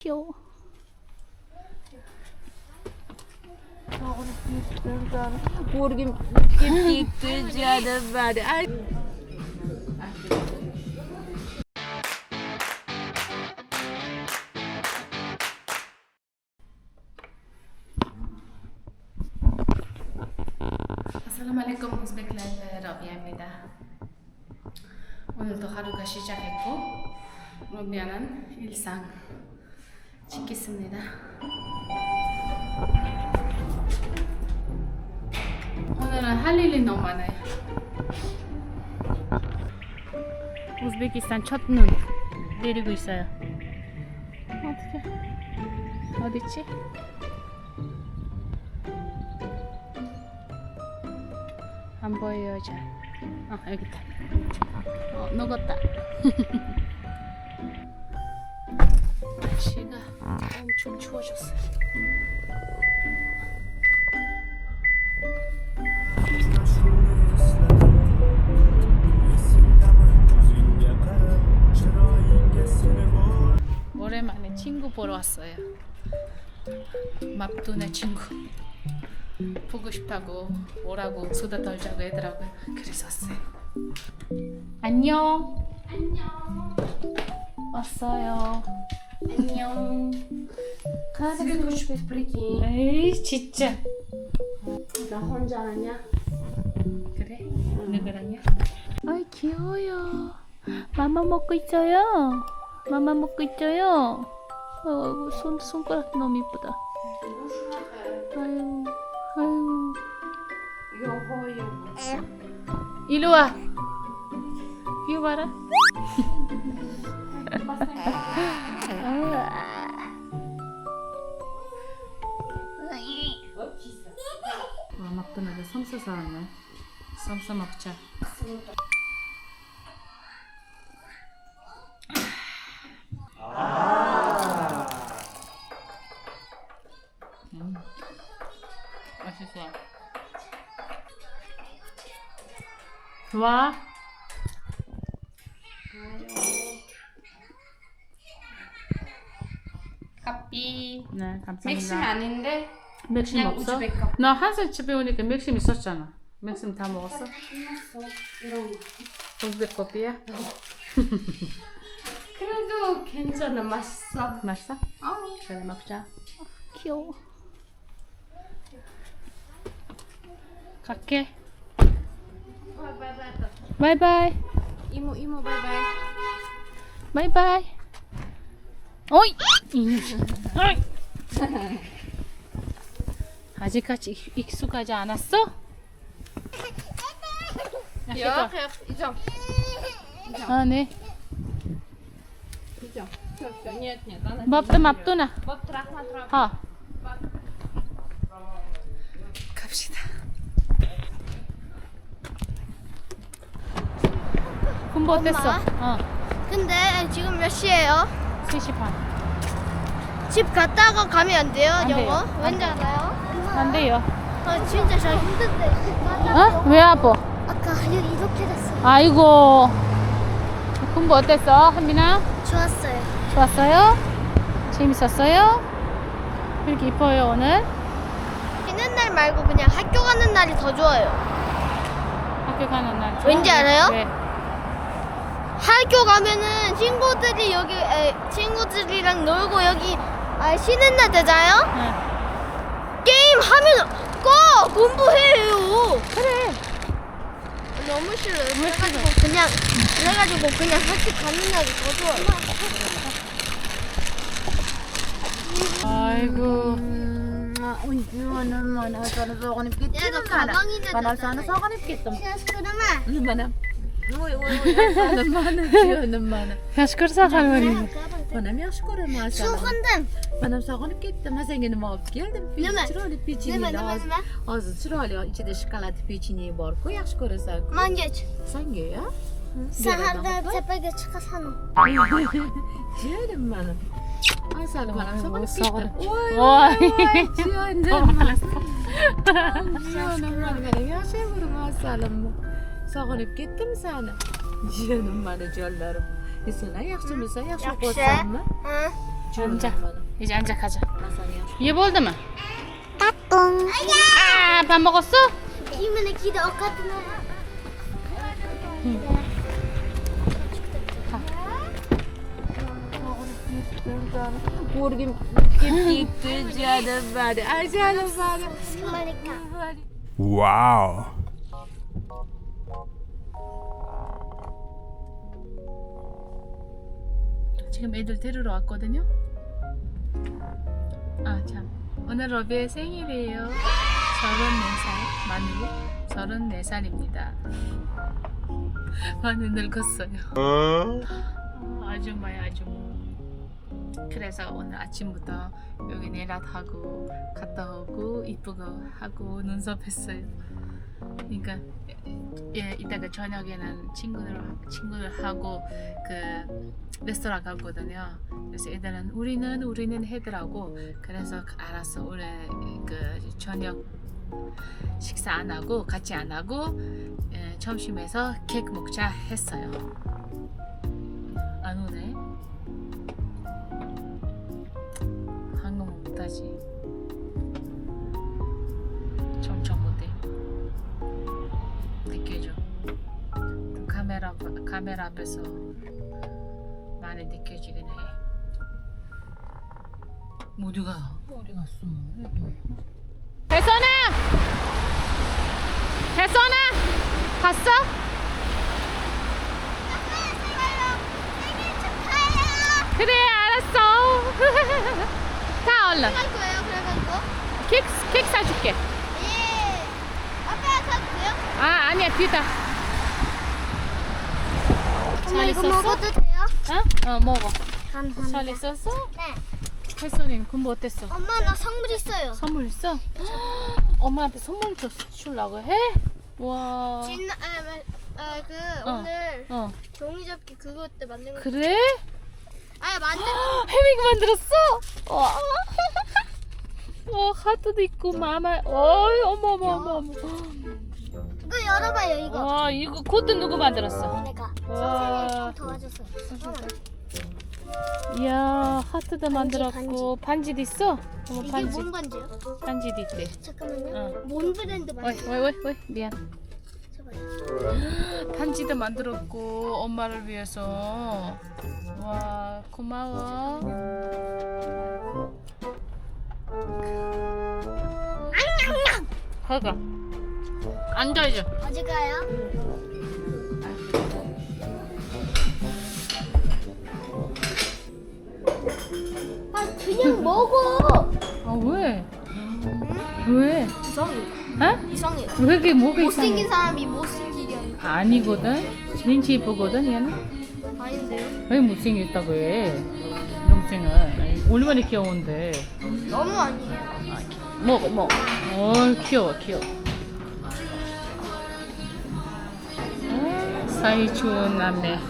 귀여워. Mourgim gitti canım benim. Ay. assalomu alaykum o'zbeklar robiya입니다 오늘도 하루가 시작했고 로비아는 일상 찍겠습니다 오늘은 할 일이 너무 많아요 우즈베키스탄 첫눈 내리고 있어요. 어떻게? 어디지? 안 보여요, 잘. 아, 여기 있다. 어, 녹았다. 엄청 추워졌어요. 오랜만에 친구 보러 왔어요. 맙두네 친구. 보고 싶다고 오라고 수다 떨자고 하더라고요. 그래서 왔어요. 안녕. 안녕. 왔어요. 안녕. 가고 싶어 프리키. 에이 진짜. 나 혼자 아냐? 그래? 누구랑요? 아이 귀여워요. 맘마 먹고 있어요. 맘마 먹고 있어요. 어, 손 손가락 너무 이쁘다. 아유, 아유. 요호요. 이리 와. 이리 와라. 와 막도나가 섬사 사왔네. 섬사 먹자. 음, 맛있어. 좋아. 커피 네, 감사합니다. 맥심 아닌데 맥심 그냥 없어? 우즈베커. 나 한살 집에 오니까 맥심 있었잖아. 맥심 다 먹었어? 이런 거. 우즈벡 커피야? 그래도 괜찮아 맛있어. 맛있어? 그래 먹자. 귀여워. 갈게. 바이바이. 이모 이모 바이바이. 바이바이. 어이. 이. 어이. 아직까지 익- 익숙하지 않았어? 야, 이정. 아, 네. 이정. Нет, нет, она 맙도 맙도나. вот трах на трах. 하. 갑시다 군보 어땠어? 어. 근데 지금 몇 시예요? 3시 반. 집 갔다가 가면 안 돼요, 안? 돼요. 안 왠지 돼요. 알아요? 안 돼요. 아, 진짜 저 힘든데. 어? 왜 아파? 아까 여기 이렇게 됐어요. 아이고. 군보 어땠어? 한민아? 좋았어요. 좋았어요? 재밌었어요? 이렇게 이뻐요, 오늘? 쉬는 날 말고 그냥 학교 가는 날이 더 좋아요. 학교 가는 날. 왠지 알아요? 왜? 학교 가면은 친구들이 여기 에, 친구들이랑 놀고 여기 아 쉬는 날 되잖아요? 게임 하면 꺼! 공부해요! 그래. 너무 싫어. 그래가지고 그냥 그래가지고 그냥 학교 가는 날이 더 좋아. 아이고. 얘가 가방인데 Şaşkırsak 할머니. onam yaxshi ko'raman sog'indim man ham sog'inib ketdim man senga nima? olib keldim nima chiroyli pechenye nima? nima hozir chiroyli ichida shokolad pechenye borku yaxshi ko'rasan mangach sanga ya. Saharda tepaga chiqasan jiyanim mani asalim manam sog'inib ketdim voy jiyanim jiyanim mani yaxshi ko'raman asalimni sog'inib ketdim sani jiyanim mani jonlarim E sen yaxshimisan? Yaxshi Yaxshi. o'qisanmi? Ha? 앉아. 이제 앉아 가자. 얘 볼드만. 아, 밥 먹었어? 기분에 기대 엇같으나 모르긴 믿기지 않은 말이 알지 않은 말이 말이니까 Wow. 지금 애들 데리러 왔거든요. 아, 참. 오늘 러비의 생일이에요. 34살. 만으로 34살입니다. 많이 늙었어요. 아, 아줌마야, 아줌마. 그래서 오늘 아침부터 여기 내려타고 갔다 오고 이쁘고 하고 눈썹 했어요. 그러니까 예, 이따가 저녁에는 친구들 친구들 하고 그 레스토랑 가거든요. 그래서 애들은 우리는 우리는 해더라고. 그래서 알았어. 우리 그 저녁 식사 안 하고 같이 안 하고 예, 점심에서 케이크 먹자 했어요. 안 오네. 못하지. 점점 못해. 느껴져. 카메라 카메라 앞에서 많이 느껴지긴 해. 어디가? 어디 갔어? 혜선아! 혜선아! 갔어? 그래 알았어. 가 얼른. 할 거예요 그래가지고 ኬ크 케이크 사줄게. 예 아빠가 사도 돼요? 아 아니야 뒤다. 엄마 잘 이거 있었어? 먹어도 돼요? 어? 어 먹어. 감사합니다 잘 있었어? 네 혜선이는 공부 어땠어? 엄마 나 선물 있어요 선물 있어? 엄마한테 선물 줬 주려고 해? 와. 진, 아, 아, 그 어. 오늘 어 종이접기 그거 때 만든 거. 그래? 아 만든 혜미가 만들었어? 와. 어 하트도 있고 마마. 어이 어머 어머 어머 어머. 이거 열어봐요 이거. 와 이거 그것도 누구 만들었어? 내가 와. 선생님이 좀 도와줬어요. 잠깐만. 이야 하트도 만들었고 반지 도 있어? 어머 이게 반지 뭔 반지요? 반지도 있대. 잠깐만요. 어. 뭔 브랜드 어이 반지? 어이 어이 어이 미안. 반지도 만들었고 엄마를 위해서 와 고마워 가가 앉아줘 어디 가요? 아 그냥 먹어. 아 왜? 왜? 이상해. 어? 이상해. 왜 그게 뭐가 못생긴 이상해? 사람이 못생기게 아니거든 진짜 예쁘거든 얘는 아닌데요? 왜 못생겼다고 해 영생은 아니, 얼마나 귀여운데 너무 아니에요. 먹어 먹어 어 귀여워 귀여워 어, 사이 좋은 남매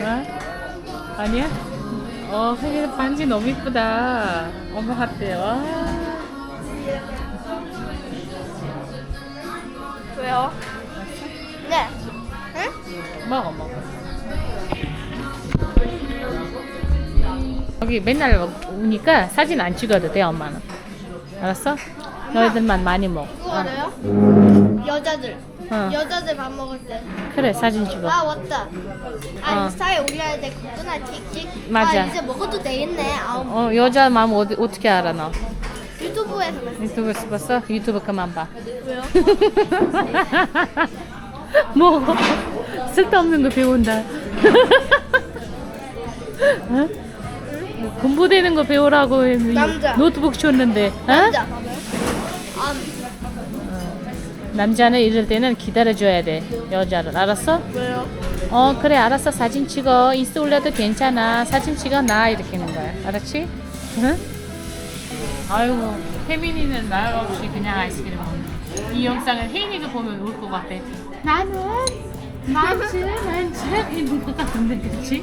어? 아니야? 어 혜리는 반지 너무 이쁘다 어머 같대 와 왜요? 네. 응? 먹어 먹어 여기 맨날 오니까 사진 안 찍어도 돼 엄마는 알았어? 너희들만 많이 먹어 그거 알아요? 여자들. 어. 여자들 밥 먹을 때. 그래 사진 찍어 아 맞다. 아 어. 인스타에 올려야 되겠구나 틱틱. 맞아. 아 이제 먹어도 되겠네. 아어 여자 마음 어디, 어떻게 알아 너 유튜브에서 봤어. 유튜브에서 봤어? 유튜브 그만 봐 왜요? 뭐 쓸데없는 거 배운다 어? 뭐 공부되는 거 배우라고 남자. 노트북 줬는데 어? 남자. 아 남자는 이럴 때는 기다려줘야 돼 여자를 알았어? 왜요? 어 그래 알았어 사진 찍어 인스타 올려도 괜찮아 사진 찍어 나 이렇게 하는 거야 알았지? 응? 아이고 혜민이는 말 없이 그냥 아이스크림 먹네 이 영상을 혜인이가 보면 울 것 같아 나는 만지 만지 이런 것 같은데 그치?